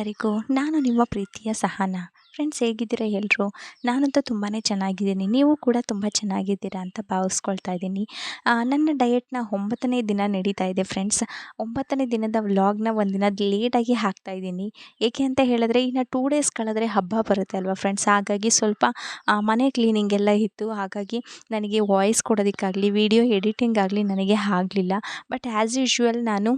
ಎಲ್ಲರಿಗೂ ನಾನು ನಿಮ್ಮ ಪ್ರೀತಿಯ ಸಹನಾ. ಫ್ರೆಂಡ್ಸ್ ಹೇಗಿದ್ದೀರಾ ಎಲ್ಲರೂ ನಾನಂತೂ ತುಂಬಾ ಚೆನ್ನಾಗಿದ್ದೀನಿ. ನೀವು ಕೂಡ ತುಂಬ ಚೆನ್ನಾಗಿದ್ದೀರಾ ಅಂತ ಭಾವಿಸ್ಕೊಳ್ತಾ ಇದ್ದೀನಿ. ನನ್ನ ಡಯೆಟ್ನ ಒಂಬತ್ತನೇ ದಿನ ನಡೀತಾ ಇದೆ ಫ್ರೆಂಡ್ಸ್ ಒಂಬತ್ತನೇ ದಿನದ ವ್ಲಾಗ್ನ ಒಂದಿನ ಲೇಟಾಗಿ ಹಾಕ್ತಾ ಇದ್ದೀನಿ. ಏಕೆ ಅಂತ ಹೇಳಿದ್ರೆ, ಇನ್ನು ಟೂ ಡೇಸ್ ಕಳೆದ್ರೆ ಹಬ್ಬ ಬರುತ್ತೆ ಅಲ್ವಾ ಫ್ರೆಂಡ್ಸ್ ಹಾಗಾಗಿ ಸ್ವಲ್ಪ ಮನೆ ಕ್ಲೀನಿಂಗ್ ಎಲ್ಲ ಇತ್ತು. ಹಾಗಾಗಿ ನನಗೆ ವಾಯ್ಸ್ ಕೊಡೋದಕ್ಕಾಗಲಿ ವಿಡಿಯೋ ಎಡಿಟಿಂಗ್ ಆಗಲಿ ನನಗೆ ಆಗಲಿಲ್ಲ. ಬಟ್ ಆ್ಯಸ್ ಯೂಶ್ವಲ್ ನಾನು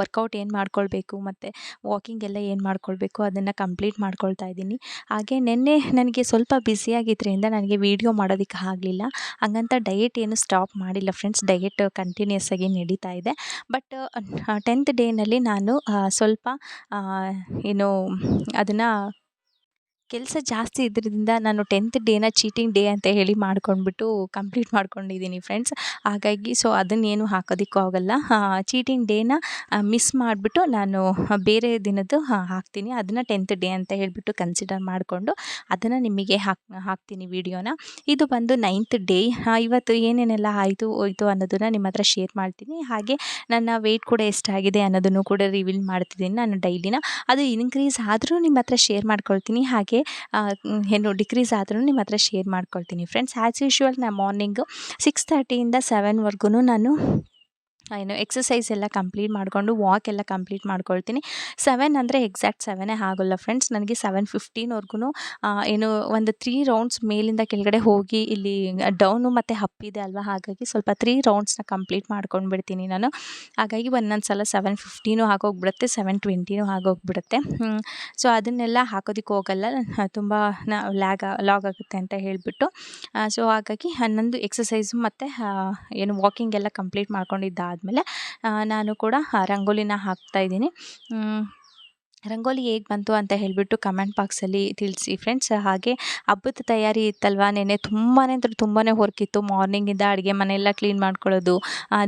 ವರ್ಕೌಟ್ ಏನು ಮಾಡ್ಕೊಳ್ಬೇಕು ಮತ್ತು ವಾಕಿಂಗ್ ಎಲ್ಲ ಏನು ಮಾಡ್ಕೊಳ್ಬೇಕು ಅದನ್ನು ಕಂಪ್ಲೀಟ್ ಮಾಡ್ಕೊಳ್ತಾ ಇದ್ದೀನಿ. ಹಾಗೆ ನಿನ್ನೆ ನನಗೆ ಸ್ವಲ್ಪ ಬ್ಯುಸಿಯಾಗಿದ್ದರಿಂದ ನನಗೆ ವೀಡಿಯೋ ಮಾಡೋದಕ್ಕೆ ಆಗಲಿಲ್ಲ. ಹಂಗಂತ ಡಯೆಟ್ ಏನು ಸ್ಟಾಪ್ ಮಾಡಿಲ್ಲ ಫ್ರೆಂಡ್ಸ್ ಡಯೆಟ್ ಕಂಟಿನ್ಯೂಸ್ ಆಗಿ ನಡೀತಾ ಇದೆ. ಬಟ್ ಟೆಂತ್ ಡೇನಲ್ಲಿ ನಾನು ಸ್ವಲ್ಪ ಏನು, ಅದನ್ನು ಕೆಲಸ ಜಾಸ್ತಿ ಇದ್ರಿಂದ ನಾನು ಟೆಂತ್ ಡೇನ ಚೀಟಿಂಗ್ ಡೇ ಅಂತ ಹೇಳಿ ಮಾಡ್ಕೊಂಡ್ಬಿಟ್ಟು ಕಂಪ್ಲೀಟ್ ಮಾಡ್ಕೊಂಡಿದ್ದೀನಿ ಫ್ರೆಂಡ್ಸ್ ಹಾಗಾಗಿ ಸೊ ಅದನ್ನೇನು ಹಾಕೋದಕ್ಕೂ ಆಗಲ್ಲ. ಚೀಟಿಂಗ್ ಡೇನ ಮಿಸ್ ಮಾಡಿಬಿಟ್ಟು ನಾನು ಬೇರೆ ದಿನದ್ದು ಹಾಕ್ತೀನಿ. ಅದನ್ನು ಟೆಂತ್ ಡೇ ಅಂತ ಹೇಳಿಬಿಟ್ಟು ಕನ್ಸಿಡರ್ ಮಾಡಿಕೊಂಡು ಅದನ್ನು ನಿಮಗೆ ಹಾಕ್, ಹಾಕ್ತೀನಿ ವಿಡಿಯೋನ. ಇದು ಬಂದು ನೈನ್ತ್ ಡೇ ಇವತ್ತು ಏನೇನೆಲ್ಲ ಆಯಿತು, ಹೋಯ್ತು ಅನ್ನೋದನ್ನು ನಿಮ್ಮ ಹತ್ರ ಶೇರ್ ಮಾಡ್ತೀನಿ. ಹಾಗೆ ನನ್ನ ವೆಯ್ಟ್ ಕೂಡ ಎಷ್ಟಾಗಿದೆ ಅನ್ನೋದನ್ನು ಕೂಡ ರಿವೀಲ್ ಮಾಡ್ತಿದ್ದೀನಿ ನಾನು ಡೈಲಿನ ಅದು ಇನ್ಕ್ರೀಸ್ ಆದರೂ ನಿಮ್ಮ ಹತ್ರ ಶೇರ್ ಮಾಡ್ಕೊಳ್ತೀನಿ. ಹಾಗೆ ಏನು ಡಿಕ್ರೀಸ್ ಆದ್ರೂ ನಿಮ್ಮ ಹತ್ರ ಶೇರ್ ಮಾಡ್ಕೊಳ್ತೀನಿ. ಫ್ರೆಂಡ್ಸ್ ಆ್ಯಸ್ ಯೂಶ್ವಲ್ ನಾನು ಮಾರ್ನಿಂಗು ಸಿಕ್ಸ್ ತರ್ಟಿಯಿಂದ ಸೆವೆನ್ವರೆಗೂ ನಾನು ಏನು ಎಕ್ಸಸೈಸ್ ಎಲ್ಲ ಕಂಪ್ಲೀಟ್ ಮಾಡಿಕೊಂಡು ವಾಕ್ ಎಲ್ಲ ಕಂಪ್ಲೀಟ್ ಮಾಡ್ಕೊಳ್ತೀನಿ. ಸೆವೆನ್ ಅಂದರೆ ಎಕ್ಸಾಕ್ಟ್ ಸೆವೆನೇ ಆಗೋಲ್ಲ ಫ್ರೆಂಡ್ಸ್ ನನಗೆ ಸೆವೆನ್ ಫಿಫ್ಟೀನ್ವರೆಗೂ ಏನು ಒಂದು ತ್ರೀ ರೌಂಡ್ಸ್ ಮೇಲಿಂದ ಕೆಳಗಡೆ ಹೋಗಿ ಇಲ್ಲಿ ಡೌನು ಮತ್ತು ಹಪ್ಪಿದೆ ಅಲ್ವಾ? ಹಾಗಾಗಿ ಸ್ವಲ್ಪ ತ್ರೀ ರೌಂಡ್ಸ್ನ ಕಂಪ್ಲೀಟ್ ಮಾಡ್ಕೊಂಡು ಬಿಡ್ತೀನಿ ನಾನು. ಹಾಗಾಗಿ ಒಂದೊಂದು ಸಲ ಸೆವೆನ್ ಫಿಫ್ಟೀನು ಆಗೋಗ್ಬಿಡುತ್ತೆ ಸೆವೆನ್ ಟ್ವೆಂಟಿನೂ ಆಗೋಗ್ಬಿಡುತ್ತೆ. ಸೊ ಅದನ್ನೆಲ್ಲ ಹಾಕೋದಕ್ಕೆ ಹೋಗಲ್ಲ. ತುಂಬ ಲ್ಯಾಗ್ ಲಾಗ್ ಆಗುತ್ತೆ ಅಂತ ಹೇಳಿಬಿಟ್ಟು. ಸೊ ಹಾಗಾಗಿ ಹನ್ನೊಂದು ಎಕ್ಸಸೈಸು ಮತ್ತು ಏನು ವಾಕಿಂಗ್ ಎಲ್ಲ ಕಂಪ್ಲೀಟ್ ಮಾಡ್ಕೊಂಡಿದ್ದಾದಮೇಲೆ ನಾನು ಕೂಡ ರಂಗೋಲಿನ ಹಾಕ್ತಾಯಿದ್ದೀನಿ ರಂಗೋಲಿ ಹೇಗೆ ಬಂತು ಅಂತ ಹೇಳಿಬಿಟ್ಟು ಕಮೆಂಟ್ ಬಾಕ್ಸಲ್ಲಿ ತಿಳಿಸಿ ಫ್ರೆಂಡ್ಸ್. ಹಾಗೆ ಹಬ್ಬದ ತಯಾರಿ ಇತ್ತಲ್ವ? ನೆನ್ನೆ ತುಂಬಾ ಅಂದರೆ ತುಂಬಾ ಹೊರಕಿತ್ತು. ಮಾರ್ನಿಂಗಿಂದ ಅಡುಗೆ ಮನೆಯೆಲ್ಲ ಕ್ಲೀನ್ ಮಾಡ್ಕೊಳ್ಳೋದು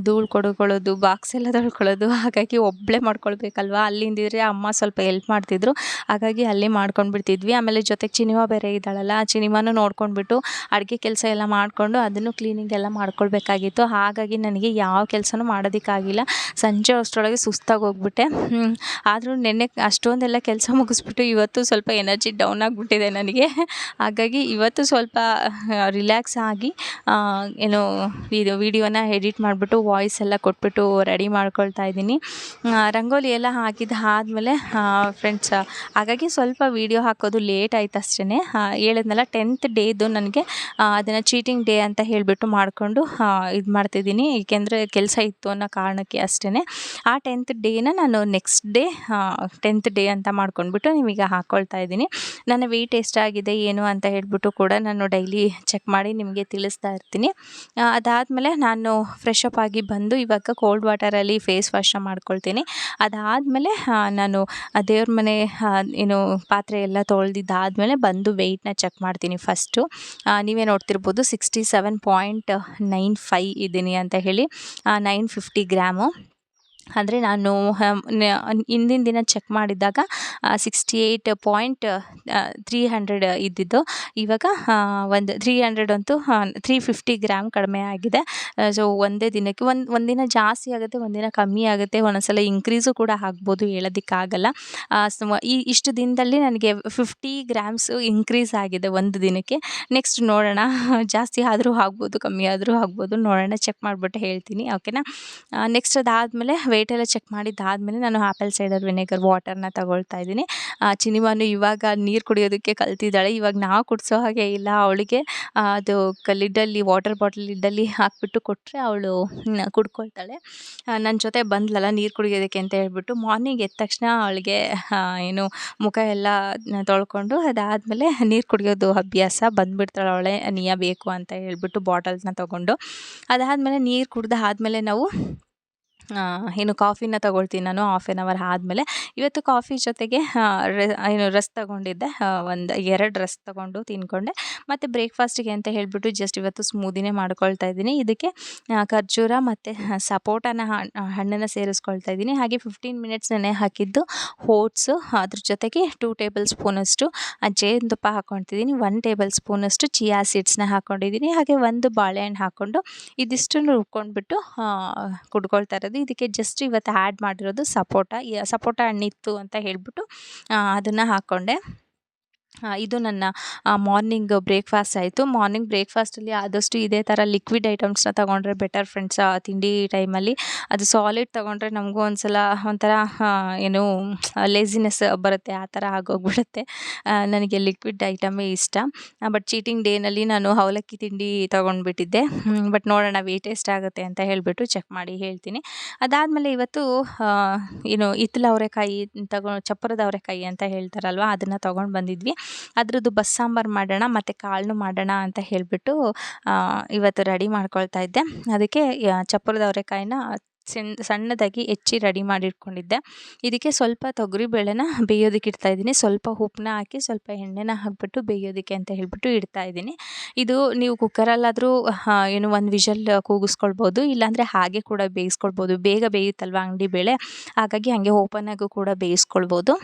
ಧೂಳು ಕೊಡ್ಕೊಳ್ಳೋದು ಬಾಕ್ಸ್ ಎಲ್ಲ ತೊಳ್ಕೊಳ್ಳೋದು. ಹಾಗಾಗಿ ಒಬ್ಬಳೇ ಮಾಡ್ಕೊಳ್ಬೇಕಲ್ವ? ಅಲ್ಲಿಂದಿದ್ರೆ ಅಮ್ಮ ಸ್ವಲ್ಪ ಹೆಲ್ಪ್ ಮಾಡ್ತಿದ್ರು. ಹಾಗಾಗಿ ಅಲ್ಲಿ ಮಾಡ್ಕೊಂಡ್ಬಿಡ್ತಿದ್ವಿ. ಆಮೇಲೆ ಜೊತೆಗೆ ಚಿನಿಮಾ ಬೇರೆ ಇದ್ದಾಳಲ್ಲ, ಆ ಚಿನಿಮಾನು ನೋಡ್ಕೊಂಡ್ಬಿಟ್ಟು ಅಡುಗೆ ಕೆಲಸ ಎಲ್ಲ ಮಾಡಿಕೊಂಡು ಅದನ್ನು ಕ್ಲೀನಿಂಗ್ ಎಲ್ಲ ಮಾಡ್ಕೊಳ್ಬೇಕಾಗಿತ್ತು. ಹಾಗಾಗಿ ನನಗೆ ಯಾವ ಕೆಲಸನೂ ಮಾಡೋದಕ್ಕಾಗಿಲ್ಲ. ಸಂಜೆ ಅಷ್ಟರೊಳಗೆ ಸುಸ್ತಾಗಿ ಹೋಗ್ಬಿಟ್ಟೆ. ಆದರೂ ನೆನ್ನೆ ಅಷ್ಟೊಂದೆಲ್ಲ ಕೆಲಸ ಮುಗಿಸ್ಬಿಟ್ಟು ಇವತ್ತು ಸ್ವಲ್ಪ ಎನರ್ಜಿ ಡೌನ್ ಆಗಿಬಿಟ್ಟಿದೆ ನನಗೆ. ಹಾಗಾಗಿ ಇವತ್ತು ಸ್ವಲ್ಪ ರಿಲ್ಯಾಕ್ಸ್ ಆಗಿ ಏನು ಇದು ವಿಡಿಯೋನ ಎಡಿಟ್ ಮಾಡಿಬಿಟ್ಟು ವಾಯ್ಸ್ ಎಲ್ಲ ಕೊಟ್ಬಿಟ್ಟು ರೆಡಿ ಮಾಡ್ಕೊಳ್ತಾ ಇದ್ದೀನಿ. ರಂಗೋಲಿ ಎಲ್ಲ ಹಾಕಿದ್ದು ಆದಮೇಲೆ ಫ್ರೆಂಡ್ಸ್ ಹಾಗಾಗಿ ಸ್ವಲ್ಪ ವೀಡಿಯೋ ಹಾಕೋದು ಲೇಟ್ ಆಯ್ತು ಅಷ್ಟೇ ಹೇಳಿದ್ನಲ್ಲ ಟೆಂತ್ ಡೇದು ನನಗೆ ಅದನ್ನು ಚೀಟಿಂಗ್ ಡೇ ಅಂತ ಹೇಳಿಬಿಟ್ಟು ಮಾಡಿಕೊಂಡು ಇದು ಮಾಡ್ತಿದ್ದೀನಿ. ಏಕೆಂದರೆ ಕೆಲಸ ಇತ್ತು ಅನ್ನೋ ಕಾರಣಕ್ಕೆ ಅಷ್ಟೇ ಆ ಟೆಂತ್ ಡೇನ ನಾನು ನೆಕ್ಸ್ಟ್ ಡೇ ಟೆಂತ್ ಡೇ ಅಂತ ಮಾಡ್ಕೊಂಡ್ಬಿಟ್ಟು ನಿಮಗೆ ಹಾಕ್ಕೊಳ್ತಾ ಇದ್ದೀನಿ. ನನ್ನ ವೆಯ್ಟ್ ಎಷ್ಟಾಗಿದೆ ಏನು ಅಂತ ಹೇಳ್ಬಿಟ್ಟು ಕೂಡ ನಾನು ಡೈಲಿ ಚೆಕ್ ಮಾಡಿ ನಿಮಗೆ ತಿಳಿಸ್ತಾ ಇರ್ತೀನಿ. ಅದಾದಮೇಲೆ ನಾನು ಫ್ರೆಶ್ ಅಪ್ ಆಗಿ ಬಂದು ಇವಾಗ ಕೋಲ್ಡ್ ವಾಟರಲ್ಲಿ ಫೇಸ್ ವಾಶ್ನ ಮಾಡ್ಕೊಳ್ತೀನಿ. ಅದಾದಮೇಲೆ ನಾನು ದೇವ್ರ ಮನೆ ಏನು ಪಾತ್ರೆ ಎಲ್ಲ ತೊಳೆದಿದ್ದಾದಮೇಲೆ ಬಂದು ವೆಯ್ಟ್ನ ಚೆಕ್ ಮಾಡ್ತೀನಿ ಫಸ್ಟು ನೀವೇ ನೋಡ್ತಿರ್ಬೋದು sixty seven point nine five ಇದ್ದೀನಿ ಅಂತ ಹೇಳಿ. Nine fifty gram. ಅಂದರೆ ನಾನು ಇಂದಿನ ದಿನ ಚೆಕ್ ಮಾಡಿದಾಗ sixty eight point three hundred ಇದ್ದಿದ್ದು. ಇವಾಗ ಒಂದು ತ್ರೀ ಹಂಡ್ರೆಡ್ ಅಂತೂ ತ್ರೀ ಫಿಫ್ಟಿ ಗ್ರಾಮ್ ಕಡಿಮೆ ಆಗಿದೆ. ಸೊ ಒಂದೇ ದಿನಕ್ಕೆ, ಒಂದು ಒಂದಿನ ಜಾಸ್ತಿ ಆಗುತ್ತೆ ಒಂದಿನ ಕಮ್ಮಿ ಆಗುತ್ತೆ, ಒಂದೊಂದ್ಸಲ ಇನ್ಕ್ರೀಸು ಕೂಡ ಆಗ್ಬೋದು ಹೇಳೋದಕ್ಕಾಗಲ್ಲ. ಈ, ಇಷ್ಟು ದಿನದಲ್ಲಿ ನನಗೆ ಫಿಫ್ಟಿ ಗ್ರಾಮ್ಸು ಇನ್ಕ್ರೀಸ್ ಆಗಿದೆ ಒಂದು ದಿನಕ್ಕೆ. ನೆಕ್ಸ್ಟ್ ನೋಡೋಣ. ಜಾಸ್ತಿ ಆದರೂ ಆಗ್ಬೋದು, ಕಮ್ಮಿ ಆದರೂ ಆಗ್ಬೋದು, ನೋಡೋಣ ಚೆಕ್ ಮಾಡಿಬಿಟ್ಟು ಹೇಳ್ತೀನಿ ಓಕೆನಾ ನೆಕ್ಸ್ಟ್ ಅದಾದಮೇಲೆ ವೆಯ್ಟ್ ಎಲ್ಲ ಚೆಕ್ ಮಾಡಿದ್ದಾದಮೇಲೆ ನಾನು ಆ್ಯಪಲ್ ಸೈಡರ್ ವಿನೆಗರ್ ವಾಟರ್ನ ತಗೊಳ್ತಾ ಇದ್ದೀನಿ. ಚಿನಿಮಾನು ಇವಾಗ ನೀರು ಕುಡಿಯೋದಕ್ಕೆ ಕಲ್ತಿದ್ದಾಳೆ. ಇವಾಗ ನಾವು ಕುಡಿಸೋ ಹಾಗೆ ಇಲ್ಲ. ಅವಳಿಗೆ ಅದು ಲಿಡ್ಡಲ್ಲಿ ವಾಟರ್ ಬಾಟಲ್ ಲಿಡ್ಡಲ್ಲಿ ಹಾಕ್ಬಿಟ್ಟು ಕೊಟ್ಟರೆ ಅವಳು ಕುಡ್ಕೊಳ್ತಾಳೆ. ನನ್ನ ಜೊತೆ ಬಂದ್ಲಲ್ಲ ನೀರು ಕುಡಿಯೋದಕ್ಕೆ ಅಂತ ಹೇಳ್ಬಿಟ್ಟು ಮಾರ್ನಿಂಗ್ ಎದ್ದ ತಕ್ಷಣ ಅವಳಿಗೆ ಏನು ಮುಖ ಎಲ್ಲ ತೊಳ್ಕೊಂಡು ಅದಾದಮೇಲೆ ನೀರು ಕುಡಿಯೋದು ಅಭ್ಯಾಸ ಬಂದುಬಿಡ್ತಾಳೆ ಅವಳೆ. ನೀಯ ಬೇಕು ಅಂತ ಹೇಳ್ಬಿಟ್ಟು ಬಾಟಲ್ಸ್ನ ತೊಗೊಂಡು. ಅದಾದಮೇಲೆ ನೀರು ಕುಡ್ದು ಆದಮೇಲೆ ನಾವು ಏನು ಕಾಫಿನ ತಗೊಳ್ತೀನಿ ನಾನು ಹಾಫ್ ಆನ್ ಅವರ್ ಆದಮೇಲೆ. ಇವತ್ತು ಕಾಫಿ ಜೊತೆಗೆ ಏನು ರಸ್ ತಗೊಂಡಿದ್ದೆ. ಒಂದು ಎರಡು ರಸ್ ತಗೊಂಡು ತಿನ್ಕೊಂಡೆ. ಮತ್ತು ಬ್ರೇಕ್ಫಾಸ್ಟಿಗೆ ಅಂತ ಹೇಳಿಬಿಟ್ಟು ಜಸ್ಟ್ ಇವತ್ತು ಸ್ಮೂದಿನೇ ಮಾಡ್ಕೊಳ್ತಾ ಇದ್ದೀನಿ. ಇದಕ್ಕೆ ಖರ್ಜೂರ ಮತ್ತು ಸಪೋಟನ ಹಣ್ಣನ್ನು ಸೇರಿಸ್ಕೊಳ್ತಾ ಇದ್ದೀನಿ. ಹಾಗೆ ಫಿಫ್ಟೀನ್ ಮಿನಿಟ್ಸ್ ನೆನೆ ಹಾಕಿದ್ದು ಓಟ್ಸು ಅದ್ರ ಜೊತೆಗೆ ಟೂ ಟೇಬಲ್ ಸ್ಪೂನಷ್ಟು ಜೇನುತುಪ್ಪ ಹಾಕ್ಕೊಳ್ತಿದ್ದೀನಿ ಒನ್ ಟೇಬಲ್ ಸ್ಪೂನಷ್ಟು ಚಿಯಾ ಸೀಡ್ಸ್ನ ಹಾಕ್ಕೊಂಡಿದ್ದೀನಿ. ಹಾಗೆ ಒಂದು ಬಾಳೆಹಣ್ಣು ಹಾಕ್ಕೊಂಡು ಇದಿಷ್ಟನ್ನು ರುಬ್ಕೊಂಡ್ಬಿಟ್ಟು ಕುಡ್ಕೊಳ್ತಾ ಇರೋದು. ಮಾಡಿರೋದು ಇದಕ್ಕೆ ಜಸ್ಟ್ ಇವತ್ತು ಆ್ಯಡ್ ಮಾಡಿರೋದು ಸಪೋಟ. ಸಪೋಟ ಹಣ್ಣಿತ್ತು ಅಂತ ಹೇಳಿಬಿಟ್ಟು ಅದನ್ನು ಹಾಕ್ಕೊಂಡೆ ಇದು ನನ್ನ ಮಾರ್ನಿಂಗ್ ಬ್ರೇಕ್ಫಾಸ್ಟ್ ಆಯಿತು. ಮಾರ್ನಿಂಗ್ ಬ್ರೇಕ್ಫಾಸ್ಟಲ್ಲಿ ಆದಷ್ಟು ಇದೇ ಥರ ಲಿಕ್ವಿಡ್ ಐಟಮ್ಸ್ನ ತೊಗೊಂಡ್ರೆ ಬೆಟರ್ ಫ್ರೆಂಡ್ಸ್ ತಿಂಡಿ ಟೈಮಲ್ಲಿ ಅದು ಸಾಲಿಡ್ ತೊಗೊಂಡ್ರೆ ನಮಗೂ ಒಂದ್ಸಲ ಒಂಥರ ಆ, ಏನು ಲೇಸಿನೆಸ್ ಬರುತ್ತೆ ಆ ಥರ ಆಗೋಗ್ಬಿಡುತ್ತೆ. ನನಗೆ ಲಿಕ್ವಿಡ್ ಐಟಮೇ ಇಷ್ಟ. ಬಟ್ ಚೀಟಿಂಗ್ ಡೇನಲ್ಲಿ ನಾನು ಅವಲಕ್ಕಿ ತಿಂಡಿ ತೊಗೊಂಡ್ಬಿಟ್ಟಿದ್ದೆ. ಬಟ್ ನೋಡೋಣ ವೇಟ್ ಎಷ್ಟಾಗುತ್ತೆ ಅಂತ ಹೇಳಿಬಿಟ್ಟು ಚೆಕ್ ಮಾಡಿ ಹೇಳ್ತೀನಿ. ಅದಾದಮೇಲೆ ಇವತ್ತು ಏನು ಹಿತ್ತಲ ಅವರೆಕಾಯಿ ತಗೊ ಚಪ್ಪರದ ಅವರೆಕಾಯಿ ಅಂತ ಹೇಳ್ತಾರಲ್ವ ಅದನ್ನು ತೊಗೊಂಡು ಬಂದಿದ್ವಿ. ಅದ್ರದ್ದು ಬಸ್ ಸಾಂಬಾರು ಮಾಡೋಣ, ಮತ್ತು ಕಾಳನ್ನು ಮಾಡೋಣ ಅಂತ ಹೇಳಿಬಿಟ್ಟು ಇವತ್ತು ರೆಡಿ ಮಾಡ್ಕೊಳ್ತಾ ಇದ್ದೆ. ಅದಕ್ಕೆ ಚಪ್ಪರದ ಅವರೆಕಾಯಿನ ಸಣ್ಣ ಸಣ್ಣದಾಗಿ ಹೆಚ್ಚಿ ರೆಡಿ ಮಾಡಿ ಇಟ್ಕೊಂಡಿದ್ದೆ ಇದಕ್ಕೆ ಸ್ವಲ್ಪ ತೊಗರಿ ಬೇಳೆನ ಬೇಯೋದಕ್ಕೆ ಇಡ್ತಾ ಇದ್ದೀನಿ. ಸ್ವಲ್ಪ ಉಪ್ಪನ್ನ ಹಾಕಿ, ಸ್ವಲ್ಪ ಎಣ್ಣೆನ ಹಾಕ್ಬಿಟ್ಟು ಬೇಯೋದಕ್ಕೆ ಅಂತ ಹೇಳಿಬಿಟ್ಟು ಇಡ್ತಾ ಇದ್ದೀನಿ. ಇದು ನೀವು ಕುಕ್ಕರಲ್ಲಾದರೂ ಏನು ಒಂದು ವಿಷಲ್ ಕೂಗಿಸ್ಕೊಳ್ಬೋದು, ಇಲ್ಲಾಂದರೆ ಹಾಗೆ ಕೂಡ ಬೇಯಿಸ್ಕೊಳ್ಬೋದು. ಬೇಗ ಬೇಯುತ್ತಲ್ವ ಅಂಗಡಿ ಬೇಳೆ? ಹಾಗಾಗಿ ಹಾಗೆ ಓಪನಾಗೂ ಕೂಡ ಬೇಯಿಸ್ಕೊಳ್ಬೋದು.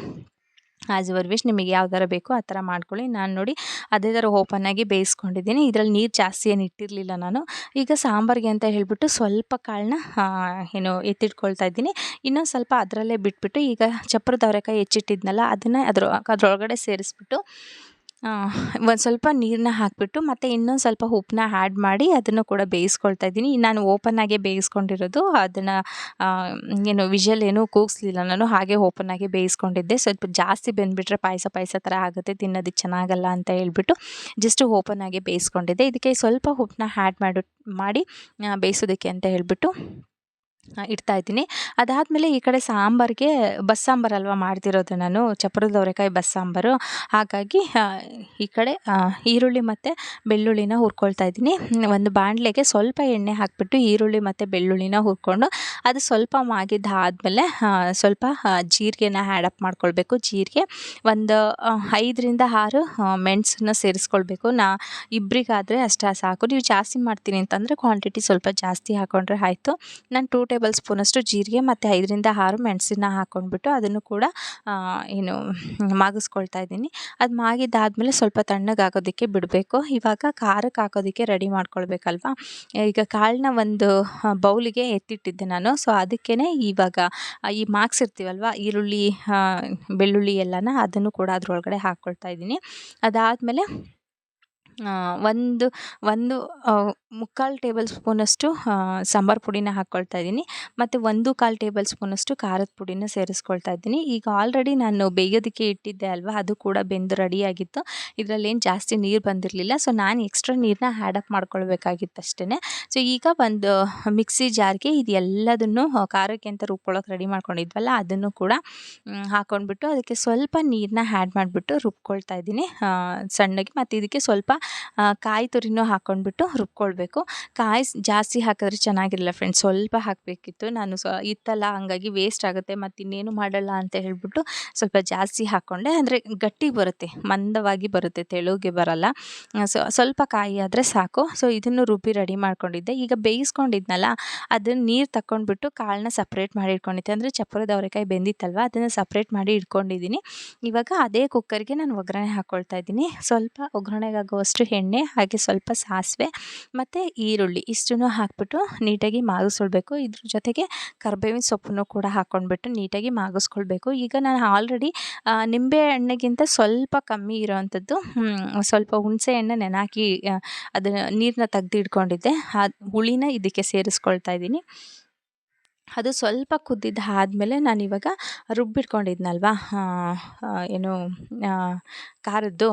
ಆ್ಯಸ್ ಯುವರ್ ವಿಶ್ ನಿಮಗೆ ಯಾವ ಥರ ಬೇಕೋ ಆ ಥರ ಮಾಡ್ಕೊಳ್ಳಿ. ನಾನು ನೋಡಿ ಅದೇ ಥರ ಆಗಿ ಬೇಯಿಸ್ಕೊಂಡಿದ್ದೀನಿ. ಇದರಲ್ಲಿ ನೀರು ಜಾಸ್ತಿ ಏನು ಇಟ್ಟಿರಲಿಲ್ಲ ನಾನು. ಈಗ ಸಾಂಬಾರಿಗೆ ಅಂತ ಹೇಳಿಬಿಟ್ಟು ಸ್ವಲ್ಪ ಕಾಳನ್ನ ಏನು ಎತ್ತಿಟ್ಕೊಳ್ತಾ ಇದ್ದೀನಿ. ಇನ್ನೊಂದು ಸ್ವಲ್ಪ ಅದರಲ್ಲೇ ಬಿಟ್ಬಿಟ್ಟು ಈಗ ಚಪ್ಪರದ ಅವರೆಕಾಯಿ ಹೆಚ್ಚಿಟ್ಟಿದ್ನಲ್ಲ, ಅದನ್ನು ಅದ್ರ, ಅದರೊಳಗಡೆ ಸೇರಿಸ್ಬಿಟ್ಟು ಒಂದು ಸ್ವಲ್ಪ ನೀರನ್ನ ಹಾಕಿಬಿಟ್ಟು ಮತ್ತು ಇನ್ನೊಂದು ಸ್ವಲ್ಪ ಉಪ್ಪನ್ನ ಆ್ಯಡ್ ಮಾಡಿ ಅದನ್ನು ಕೂಡ ಬೇಯಿಸ್ಕೊಳ್ತಾ ಇದ್ದೀನಿ. ನಾನು ಓಪನ್ನಾಗೆ ಬೇಯಿಸ್ಕೊಂಡಿರೋದು, ಅದನ್ನು ಏನು ವಿಷಲ್ ಏನೂ ಕೂಗಿಸ್ಲಿಲ್ಲ ನಾನು, ಹಾಗೆ ಓಪನ್ನಾಗೆ ಬೇಯಿಸ್ಕೊಂಡಿದ್ದೆ. ಸ್ವಲ್ಪ ಜಾಸ್ತಿ ಬೆಂದ್ಬಿಟ್ರೆ ಪಾಯಸ ಪಾಯಸ ಥರ ಆಗುತ್ತೆ ತಿನ್ನೋದಕ್ಕೆ ಚೆನ್ನಾಗಲ್ಲ ಅಂತ ಹೇಳ್ಬಿಟ್ಟು ಜಸ್ಟ್ ಓಪನ್ನಾಗೆ ಬೇಯಿಸ್ಕೊಂಡಿದ್ದೆ. ಇದಕ್ಕೆ ಸ್ವಲ್ಪ ಉಪ್ಪನ್ನ ಆ್ಯಡ್ ಮಾಡಿ ಮಾಡಿ ಬೇಯಿಸೋದಕ್ಕೆ ಅಂತ ಹೇಳ್ಬಿಟ್ಟು ಇಡ್ತಾ ಇದ್ದೀನಿ. ಅದಾದಮೇಲೆ ಈ ಕಡೆ ಸಾಂಬಾರಿಗೆ ಅಲ್ವಾ ಮಾಡ್ತಿರೋದು ನಾನು ಚಪ್ಪರದ ಅವರೆಕಾಯಿ ಬಸ್ಸಾಂಬಾರು. ಹಾಗಾಗಿ ಈ ಕಡೆ ಈರುಳ್ಳಿ ಮತ್ತು ಬೆಳ್ಳುಳ್ಳಿನ ಹುರ್ಕೊಳ್ತಾ ಇದ್ದೀನಿ. ಒಂದು ಬಾಣಲೆಗೆ ಸ್ವಲ್ಪ ಎಣ್ಣೆ ಹಾಕಿಬಿಟ್ಟು ಈರುಳ್ಳಿ ಮತ್ತು ಬೆಳ್ಳುಳ್ಳಿನ ಹುರ್ಕೊಂಡು, ಅದು ಸ್ವಲ್ಪ ಮಾಗಿದ್ದಾದಮೇಲೆ ಸ್ವಲ್ಪ ಜೀರಿಗೆನ ಆ್ಯಡಪ್ ಮಾಡ್ಕೊಳ್ಬೇಕು. ಜೀರಿಗೆ ಒಂದು ಐದರಿಂದ ಆರು ಮೆಣಸನ್ನ ಸೇರಿಸ್ಕೊಳ್ಬೇಕು. ನಾ ಇಬ್ಬರಿಗಾದರೆ ಅಷ್ಟೇ ಸಾಕು. ನೀವು ಜಾಸ್ತಿ ಮಾಡ್ತೀನಿ ಅಂತಂದರೆ ಕ್ವಾಂಟಿಟಿ ಸ್ವಲ್ಪ ಜಾಸ್ತಿ ಹಾಕ್ಕೊಂಡ್ರೆ ಆಯಿತು. ನಾನು ಟೂ ಟೇಬಲ್ ಸ್ಪೂನಷ್ಟು ಜೀರಿಗೆ ಮತ್ತು ಐದರಿಂದ ಆರು ಮೆಣಸಿನ ಹಾಕ್ಕೊಂಡ್ಬಿಟ್ಟು ಅದನ್ನು ಕೂಡ ಏನು ಮಾಗಿಸ್ಕೊಳ್ತಾ ಇದ್ದೀನಿ. ಅದು ಮಾಗಿದ್ದಾದಮೇಲೆ ಸ್ವಲ್ಪ ತಣ್ಣಗಾಗೋದಕ್ಕೆ ಬಿಡಬೇಕು. ಇವಾಗ ಖಾರಕ್ಕೆ ಹಾಕೋದಕ್ಕೆ ರೆಡಿ ಮಾಡ್ಕೊಳ್ಬೇಕಲ್ವಾ? ಈಗ ಕಾಳನ್ನ ಒಂದು ಬೌಲಿಗೆ ಎತ್ತಿಟ್ಟಿದ್ದೆ ನಾನು. ಸೊ ಅದಕ್ಕೇ ಇವಾಗ ಈ ಮಾಗ್ಸಿರ್ತೀವಲ್ವ ಈರುಳ್ಳಿ ಬೆಳ್ಳುಳ್ಳಿ ಎಲ್ಲನ ಅದನ್ನು ಕೂಡ ಅದರೊಳಗಡೆ ಹಾಕ್ಕೊಳ್ತಾ ಇದ್ದೀನಿ. ಅದಾದಮೇಲೆ ಒಂದು ಒಂದು ಮುಕ್ಕಾಲು ಟೇಬಲ್ ಸ್ಪೂನಷ್ಟು ಸಾಂಬಾರು ಪುಡಿನ ಹಾಕ್ಕೊಳ್ತಾ ಇದ್ದೀನಿ. ಮತ್ತು ಒಂದು ಕಾಲು ಟೇಬಲ್ ಸ್ಪೂನಷ್ಟು ಖಾರದ ಪುಡಿನ ಸೇರಿಸ್ಕೊಳ್ತಾ ಇದ್ದೀನಿ. ಈಗ ಆಲ್ರೆಡಿ ನಾನು ಬೇಯೋದಕ್ಕೆ ಇಟ್ಟಿದ್ದೆ ಅಲ್ವಾ? ಅದು ಕೂಡ ಬೆಂದು ರೆಡಿಯಾಗಿತ್ತು. ಇದರಲ್ಲೇನು ಜಾಸ್ತಿ ನೀರು ಬಂದಿರಲಿಲ್ಲ. ಸೊ ನಾನು ಎಕ್ಸ್ಟ್ರಾ ನೀರನ್ನ ಆ್ಯಡಪ್ ಮಾಡ್ಕೊಳ್ಬೇಕಾಗಿತ್ತು ಅಷ್ಟೇ ಸೊ ಈಗ ಒಂದು ಮಿಕ್ಸಿ ಜಾರ್ಗೆ ಇದು ಎಲ್ಲದನ್ನು ಖಾರಕ್ಕೆ ಅಂತ ರುಬ್ಕೊಳ್ಳೋಕೆ ರೆಡಿ ಮಾಡ್ಕೊಂಡಿದ್ವಲ್ಲ, ಅದನ್ನು ಕೂಡ ಹಾಕ್ಕೊಂಡ್ಬಿಟ್ಟು ಅದಕ್ಕೆ ಸ್ವಲ್ಪ ನೀರನ್ನ ಹ್ಯಾಡ್ ಮಾಡಿಬಿಟ್ಟು ರುಬ್ಕೊಳ್ತಾ ಇದ್ದೀನಿ. ಸಣ್ಣಗೆ. ಮತ್ತು ಇದಕ್ಕೆ ಸ್ವಲ್ಪ ಕಾಯಿ ತುರಿನೂ ಹಾಕ್ಕೊಂಡ್ಬಿಟ್ಟು ರುಬ್ಕೊಳ್ಬೇಕು. ಕಾಯಿ ಜಾಸ್ತಿ ಹಾಕಿದ್ರೆ ಚೆನ್ನಾಗಿರಲ್ಲ ಫ್ರೆಂಡ್ಸ್ ಸ್ವಲ್ಪ ಹಾಕಬೇಕಿತ್ತು. ನಾನು ಸ್ವ ಇತ್ತಲ್ಲ ಹಾಗಾಗಿ ವೇಸ್ಟ್ ಆಗುತ್ತೆ. ಮತ್ತು ಇನ್ನೇನು ಮಾಡಲ್ಲ ಅಂತ ಹೇಳ್ಬಿಟ್ಟು ಸ್ವಲ್ಪ ಜಾಸ್ತಿ ಹಾಕ್ಕೊಂಡೆ ಅಂದರೆ ಗಟ್ಟಿ ಬರುತ್ತೆ. ಮಂದವಾಗಿ ಬರುತ್ತೆ. ತೆಳುಗೆ ಬರಲ್ಲ. ಸೊ, ಸ್ವಲ್ಪ ಕಾಯಿ ಆದರೆ ಸಾಕು. ಸೊ ಇದನ್ನು ರುಬ್ಬಿ ರೆಡಿ ಮಾಡ್ಕೊಂಡಿದ್ದೆ. ಈಗ ಬೇಯಿಸ್ಕೊಂಡಿದ್ನಲ್ಲ ಅದನ್ನು ನೀರು ತಗೊಂಡ್ಬಿಟ್ಟು ಕಾಳನ್ನ ಸಪ್ರೇಟ್ ಮಾಡಿ ಇಟ್ಕೊಂಡಿದ್ದೆ. ಅಂದರೆ ಚಪ್ಪರದ ಅವರೆಕಾಯಿ ಬೆಂದಿತ್ತಲ್ವ, ಅದನ್ನು ಸಪ್ರೇಟ್ ಮಾಡಿ ಇಟ್ಕೊಂಡಿದ್ದೀನಿ. ಇವಾಗ ಅದೇ ಕುಕ್ಕರ್ಗೆ ನಾನು ಒಗ್ಗರಣೆ ಹಾಕ್ಕೊಳ್ತಾ ಇದ್ದೀನಿ. ಸ್ವಲ್ಪ ಒಗ್ಗರಣೆಗಾಗುವಷ್ಟು ಎಣ್ಣೆ, ಹಾಗೆ ಸ್ವಲ್ಪ ಸಾಸಿವೆ, ಮತ್ತು ಈರುಳ್ಳಿ ಇಷ್ಟನ್ನು ಹಾಕ್ಬಿಟ್ಟು ನೀಟಾಗಿ ಮಾಗಿಸ್ಕೊಳ್ಬೇಕು. ಇದ್ರ ಜೊತೆಗೆ ಕರ್ಬೇವಿನ ಸೊಪ್ಪನ್ನು ಕೂಡ ಹಾಕ್ಕೊಂಡ್ಬಿಟ್ಟು ನೀಟಾಗಿ ಮಾಗಿಸ್ಕೊಳ್ಬೇಕು. ಈಗ ನಾನು ಆಲ್ರೆಡಿ ನಿಂಬೆ ಹಣ್ಣಿಗಿಂತ ಸ್ವಲ್ಪ ಕಮ್ಮಿ ಇರೋವಂಥದ್ದು ಸ್ವಲ್ಪ ಹುಣಸೆ ಹಣ್ಣು ನೆನಾಕಿ ಅದನ್ನು ನೀರನ್ನ ತೆಗ್ದು ಇಟ್ಕೊಂಡಿದ್ದೆ ಆ, ಹುಳಿನ ಇದಕ್ಕೆ ಸೇರಿಸ್ಕೊಳ್ತಾ ಇದ್ದೀನಿ. ಅದು ಸ್ವಲ್ಪ ಕುದ್ದಿದ್ದು ಆದಮೇಲೆ ನಾನಿವಾಗ ರುಬ್ಬಿಟ್ಕೊಂಡಿದ್ನಲ್ವ? ಏನು ಖಾರದ್ದು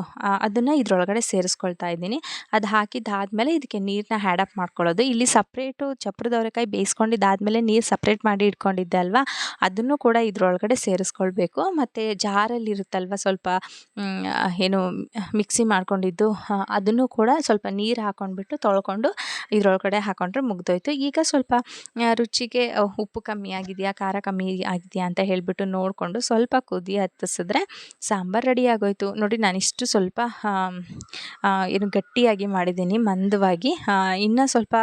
ಅದನ್ನು ಇದರೊಳಗಡೆ ಸೇರಿಸ್ಕೊಳ್ತಾ ಇದ್ದೀನಿ. ಅದು ಹಾಕಿದ್ದಾದಮೇಲೆ ಇದಕ್ಕೆ ನೀರನ್ನ ಹ್ಯಾಡಪ್ ಮಾಡ್ಕೊಳ್ಳೋದು. ಇಲ್ಲಿ ಸಪ್ರೇಟು ಚಪ್ರದ ಅವರೆಕಾಯಿ ಬೇಯಿಸ್ಕೊಂಡಿದ್ದಾದಮೇಲೆ ನೀರು ಸಪ್ರೇಟ್ ಮಾಡಿ ಇಟ್ಕೊಂಡಿದ್ದೆ ಅಲ್ವಾ? ಅದನ್ನು ಕೂಡ ಇದರೊಳಗಡೆ ಸೇರಿಸ್ಕೊಳ್ಬೇಕು. ಮತ್ತು ಜಾರಲ್ಲಿ ಇರುತ್ತಲ್ವ ಸ್ವಲ್ಪ ಏನು ಮಿಕ್ಸಿ ಮಾಡ್ಕೊಂಡಿದ್ದು ಅದನ್ನು ಕೂಡ ಸ್ವಲ್ಪ ನೀರು ಹಾಕ್ಕೊಂಡ್ಬಿಟ್ಟು ತೊಳ್ಕೊಂಡು ಇದರೊಳಗಡೆ ಹಾಕ್ಕೊಂಡ್ರೆ ಮುಗ್ದೋಯ್ತು. ಈಗ ಸ್ವಲ್ಪ ರುಚಿಗೆ ಉಪ್ಪು ಕಮ್ಮಿ ಆಗಿದೆಯಾ, ಖಾರ ಕಮ್ಮಿ ಆಗಿದೆಯಾ ಅಂತ ಹೇಳಿಬಿಟ್ಟು ನೋಡಿಕೊಂಡು ಸ್ವಲ್ಪ ಕುದಿ ಹತ್ತಿಸಿದ್ರೆ ಸಾಂಬಾರು ರೆಡಿ ಆಗೋಯ್ತು. ನೋಡಿ ನಾನಿಷ್ಟು ಸ್ವಲ್ಪ ಏನು ಗಟ್ಟಿಯಾಗಿ ಮಾಡಿದ್ದೀನಿ, ಮಂದವಾಗಿ. ಇನ್ನೂ ಸ್ವಲ್ಪ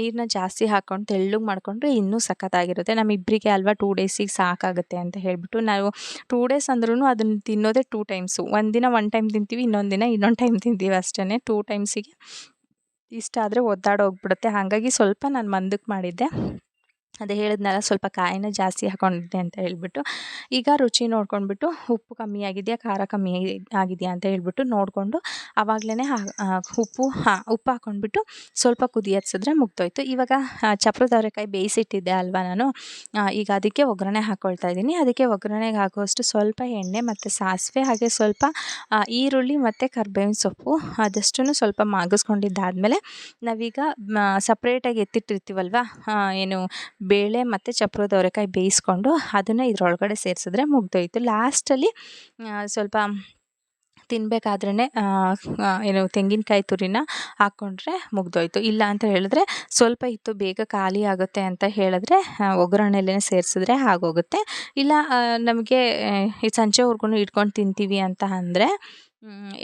ನೀರನ್ನ ಜಾಸ್ತಿ ಹಾಕ್ಕೊಂಡು ತೆಳ್ಳಗೆ ಮಾಡಿಕೊಂಡ್ರೆ ಇನ್ನೂ ಸಖತ್ತಾಗಿರುತ್ತೆ. ನಮ್ಮಿಬ್ಬರಿಗೆ ಅಲ್ವಾ ಟೂ ಡೇಸಿಗೆ ಸಾಕಾಗುತ್ತೆ ಅಂತ ಹೇಳಿಬಿಟ್ಟು ನಾವು ಟೂ ಡೇಸ್ ಅಂದ್ರೂ ಅದನ್ನು ತಿನ್ನೋದೇ ಟೂ ಟೈಮ್ಸು ಒಂದಿನ ಒನ್ ಟೈಮ್ ತಿಂತೀವಿ, ಇನ್ನೊಂದು ದಿನ ಇನ್ನೊಂದು ಟೈಮ್ ತಿಂತೀವಿ ಅಷ್ಟೇ ಟೂ ಟೈಮ್ಸಿಗೆ ಇಷ್ಟ ಆದರೆ ಒದ್ದಾಡೋಗ್ಬಿಡುತ್ತೆ. ಹಾಗಾಗಿ ಸ್ವಲ್ಪ ನಾನು ಮಂದಕ್ಕೆ ಮಾಡಿದ್ದೆ. ಅದೇ ಹೇಳಿದ್ನಲ್ಲ, ಸ್ವಲ್ಪ ಕಾಯಿನ ಜಾಸ್ತಿ ಹಾಕೊಂಡಿದ್ದೆ ಅಂತ ಹೇಳಿಬಿಟ್ಟು. ಈಗ ರುಚಿ ನೋಡ್ಕೊಂಡ್ಬಿಟ್ಟು ಉಪ್ಪು ಕಮ್ಮಿ ಆಗಿದೆಯಾ, ಖಾರ ಕಮ್ಮಿ ಆಗಿದೆಯಾ ಅಂತ ಹೇಳ್ಬಿಟ್ಟು ನೋಡಿಕೊಂಡು ಆವಾಗಲೇ ಉಪ್ಪು, ಹಾಂ, ಉಪ್ಪು ಹಾಕ್ಕೊಂಡ್ಬಿಟ್ಟು ಸ್ವಲ್ಪ ಕುದಿ ಹಚ್ಚಿದ್ರೆ ಮುಗ್ದೋಯ್ತು. ಇವಾಗ ಚಪ್ರದ ಅವರೆಕಾಯಿ ಬೇಯಿಸಿಟ್ಟಿದ್ದೆ ಅಲ್ವಾ ನಾನು? ಈಗ ಅದಕ್ಕೆ ಒಗ್ಗರಣೆ ಹಾಕ್ಕೊಳ್ತಾ ಇದ್ದೀನಿ. ಅದಕ್ಕೆ ಒಗ್ಗರಣೆಗೆ ಹಾಕುವಷ್ಟು ಸ್ವಲ್ಪ ಎಣ್ಣೆ ಮತ್ತು ಸಾಸಿವೆ ಹಾಗೆ ಸ್ವಲ್ಪ ಈರುಳ್ಳಿ ಮತ್ತು ಕರ್ಬೇವಿನ ಸೊಪ್ಪು ಅದಷ್ಟು ಸ್ವಲ್ಪ ಮಾಗಿಸ್ಕೊಂಡಿದ್ದಾದಮೇಲೆ ನಾವೀಗ ಸಪ್ರೇಟಾಗಿ ಎತ್ತಿಟ್ಟಿರ್ತೀವಲ್ವ? ಏನು ಬೇಳೆ ಮತ್ತು ಚಪ್ರದ ಅವರೆಕಾಯಿ ಬೇಯಿಸ್ಕೊಂಡು ಅದನ್ನು ಇದರೊಳಗಡೆ ಸೇರಿಸಿದ್ರೆ ಮುಗ್ದೋಯ್ತು. ಲಾಸ್ಟಲ್ಲಿ ಸ್ವಲ್ಪ ತಿನ್ನಬೇಕಾದ್ರೇ ಏನು ತೆಂಗಿನಕಾಯಿ ತುರಿನ ಹಾಕ್ಕೊಂಡ್ರೆ ಮುಗ್ದೋಯ್ತು. ಇಲ್ಲ ಅಂತ ಹೇಳಿದ್ರೆ ಸ್ವಲ್ಪ ಇತ್ತು ಬೇಗ ಖಾಲಿ ಆಗುತ್ತೆ ಅಂತ ಹೇಳಿದ್ರೆ ಒಗ್ಗರಣೆಯಲ್ಲೇ ಸೇರಿಸಿದ್ರೆ ಆಗೋಗುತ್ತೆ. ಇಲ್ಲ ನಮಗೆ ಈ ಸಂಜೆವರೆಗೂ ಇಟ್ಕೊಂಡು ತಿಂತೀವಿ ಅಂತ ಅಂದರೆ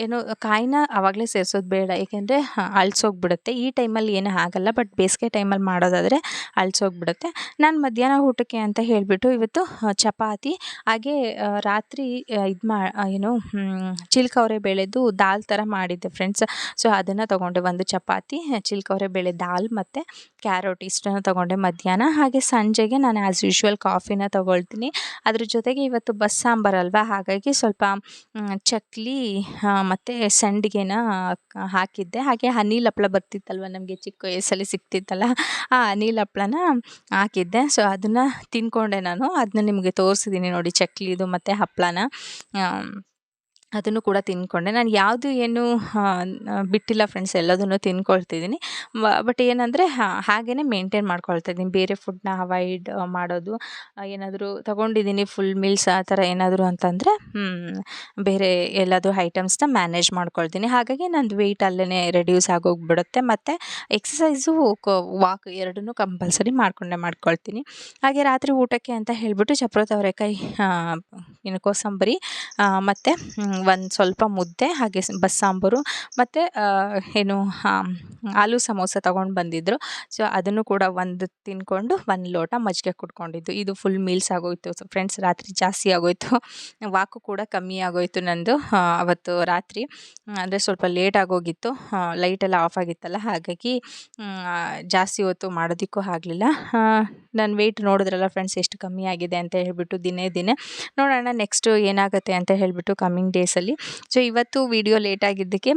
ಏನು ಕಾಯಿನ ಆವಾಗಲೇ ಸೇರಿಸೋದು ಬೇಡ. ಏಕೆಂದರೆ ಅಳ್ಸೋಗ್ಬಿಡುತ್ತೆ. ಈ ಟೈಮಲ್ಲಿ ಏನೂ ಆಗಲ್ಲ, ಬಟ್ ಬೇಸಿಗೆ ಟೈಮಲ್ಲಿ ಮಾಡೋದಾದರೆ ಅಳ್ಸೋಗ್ಬಿಡುತ್ತೆ. ನಾನು ಮಧ್ಯಾಹ್ನ ಊಟಕ್ಕೆ ಅಂತ ಹೇಳಿಬಿಟ್ಟು ಇವತ್ತು ಚಪಾತಿ, ಹಾಗೆ ರಾತ್ರಿ ಇದು ಮಾ ಏನು ಚಿಲ್ಕವರೆ ಬೇಳೆದು ದಾಲ್ ಥರ ಮಾಡಿದ್ದೆ ಫ್ರೆಂಡ್ಸ್. ಸೊ, ಅದನ್ನು ತೊಗೊಂಡೆ ಒಂದು ಚಪಾತಿ ಚಿಲ್ಕವರೆ ಬೇಳೆ ದಾಲ್ ಮತ್ತು ಕ್ಯಾರೋಟ್ ಇಷ್ಟನ್ನು ತೊಗೊಂಡೆ ಮಧ್ಯಾಹ್ನ. ಹಾಗೆ ಸಂಜೆಗೆ ನಾನು ಆ್ಯಸ್ ಯೂಶ್ವಲ್ ಕಾಫಿನ ತೊಗೊಳ್ತೀನಿ. ಅದ್ರ ಜೊತೆಗೆ ಇವತ್ತು ಬಸ್ ಸಾಂಬಾರಲ್ವಾ ಹಾಗಾಗಿ ಸ್ವಲ್ಪ ಚಕ್ಲಿ ಮತ್ತು ಸಂಡಿಗೆನ ಹಾಕಿದ್ದೆ. ಹಾಗೆ ಹನಿಲ್ ಹಪ್ಳ ಬರ್ತಿತ್ತಲ್ವ ನಮಗೆ ಚಿಕ್ಕ ವಯಸ್ಸಲ್ಲಿ ಸಿಗ್ತಿತ್ತಲ್ಲ ಆ ಹನಿಲ್ ಹಪ್ಳನ ಹಾಕಿದ್ದೆ. ಸೊ ಅದನ್ನು ತಿಂದ್ಕೊಂಡೆ ನಾನು. ಅದನ್ನ ನಿಮಗೆ ತೋರಿಸಿದ್ದೀನಿ ನೋಡಿ, ಚಕ್ಲಿದು ಮತ್ತು ಹಪ್ಪಳನ. ಅದನ್ನು ಕೂಡ ತಿನ್ಕೊಂಡೆ. ನಾನು ಯಾವುದು ಏನು ಬಿಟ್ಟಿಲ್ಲ ಫ್ರೆಂಡ್ಸ್ ಎಲ್ಲದನ್ನು ತಿನ್ಕೊಳ್ತಿದ್ದೀನಿ. ಬಟ್ ಏನಂದರೆ ಹಾಗೇ ಮೇಂಟೈನ್ ಮಾಡ್ಕೊಳ್ತಾ ಇದ್ದೀನಿ ಬೇರೆ ಫುಡ್ನ ಅವಾಯ್ಡ್ ಮಾಡೋದು. ಏನಾದರೂ ತೊಗೊಂಡಿದ್ದೀನಿ ಫುಲ್ ಮೀಲ್ಸ್ ಆ ಥರ ಏನಾದರೂ ಅಂತಂದರೆ ಬೇರೆ ಎಲ್ಲಾದರೂ ಐಟಮ್ಸ್ನ ಮ್ಯಾನೇಜ್ ಮಾಡ್ಕೊಳ್ತೀನಿ. ಹಾಗಾಗಿ ನಂದು ವೆಯ್ಟ್ ಅಲ್ಲೇ ರೆಡ್ಯೂಸ್ ಆಗೋಗ್ಬಿಡುತ್ತೆ. ಮತ್ತು ಎಕ್ಸಸೈಸು ವಾಕ್ ಎರಡನ್ನೂ ಕಂಪಲ್ಸರಿ ಮಾಡಿಕೊಂಡೆ ಮಾಡ್ಕೊಳ್ತೀನಿ. ಹಾಗೆ ರಾತ್ರಿ ಊಟಕ್ಕೆ ಅಂತ ಹೇಳಿಬಿಟ್ಟು ಚಪ್ರ ಅವರೆಕಾಯಿ ಏನು, ಕೋಸಂಬರಿ ಮತ್ತು ಒಂದು ಸ್ವಲ್ಪ ಮುದ್ದೆ, ಹಾಗೆ ಸ್- ಬಸ್ಸಾಂಬಾರು, ಮತ್ತು ಏನು ಆಲೂ ಸಮೋಸ ತೊಗೊಂಡು ಬಂದಿದ್ದರು ಸೊ, ಅದನ್ನು ಕೂಡ ಒಂದು ತಿಂದ್ಕೊಂಡು ಒಂದು ಲೋಟ ಮಜ್ಜಿಗೆ ಕುಡ್ಕೊಂಡಿದ್ದು. ಇದು ಫುಲ್ ಮೀಲ್ಸ್ ಆಗೋಯ್ತು. ಸೊ ಫ್ರೆಂಡ್ಸ್ ರಾತ್ರಿ ಜಾಸ್ತಿ ಆಗೋಯ್ತು. ವಾಕು ಕೂಡ ಕಮ್ಮಿ ಆಗೋಯ್ತು ನಂದು ಅವತ್ತು ರಾತ್ರಿ. ಅಂದರೆ ಸ್ವಲ್ಪ ಲೇಟ್ ಆಗೋಗಿತ್ತು. ಲೈಟೆಲ್ಲ ಆಫ್ ಆಗಿತ್ತಲ್ಲ, ಹಾಗಾಗಿ ಜಾಸ್ತಿ ಹೊತ್ತು ಮಾಡೋದಕ್ಕೂ ಆಗಲಿಲ್ಲ. ನಾನು ವೆಯ್ಟ್ ನೋಡಿದ್ರಲ್ಲ ಫ್ರೆಂಡ್ಸ್ ಎಷ್ಟು ಕಮ್ಮಿ ಆಗಿದೆ ಅಂತ ಹೇಳಿಬಿಟ್ಟು ದಿನೇ ದಿನೇ, ನೋಡೋಣ ನೆಕ್ಸ್ಟು ಏನಾಗುತ್ತೆ ಅಂತ ಹೇಳಿಬಿಟ್ಟು ಕಮ್ಮಿಂಗ್ ಡೇಸಲ್ಲಿ ಸೊ ಇವತ್ತು ವಿಡಿಯೋ ಲೇಟ್ ಆಗಿದ್ದಕ್ಕೆ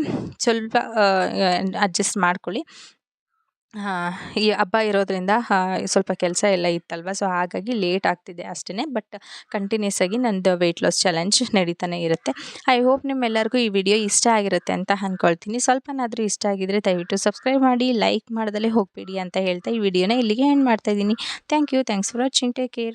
ಸ್ವಲ್ಪ ಅಡ್ಜಸ್ಟ್ ಮಾಡ್ಕೊಳ್ಳಿ. ಈ ಹಬ್ಬ ಇರೋದ್ರಿಂದ ಸ್ವಲ್ಪ ಕೆಲಸ ಎಲ್ಲ ಇತ್ತಲ್ವ? ಸೊ ಹಾಗಾಗಿ ಲೇಟ್ ಆಗ್ತಿದೆ ಅಷ್ಟೇ ಬಟ್ ಕಂಟಿನ್ಯೂಸ್ ಆಗಿ ನಂದು ವೆಯ್ಟ್ ಲಾಸ್ ಚಾಲೆಂಜ್ ನಡೀತಾನೆ ಇರುತ್ತೆ. ಐ ಹೋಪ್ ನಿಮ್ಮೆಲ್ಲರಿಗೂ ಈ ವಿಡಿಯೋ ಇಷ್ಟ ಆಗಿರುತ್ತೆ ಅಂತ ಅಂದ್ಕೊಳ್ತೀನಿ ಸ್ವಲ್ಪನಾದರೂ ಇಷ್ಟ ಆಗಿದ್ರೆ ದಯವಿಟ್ಟು ಸಬ್ಸ್ಕ್ರೈಬ್ ಮಾಡಿ ಲೈಕ್ ಮಾಡ್ದಲೇ ಹೋಗಬೇಡಿ ಅಂತ ಹೇಳ್ತಾ ಈ ವಿಡಿಯೋನ ಇಲ್ಲಿಗೆ ಎಂಡ್ ಮಾಡ್ತಾಯಿದ್ದೀನಿ thank you thanks for watching take care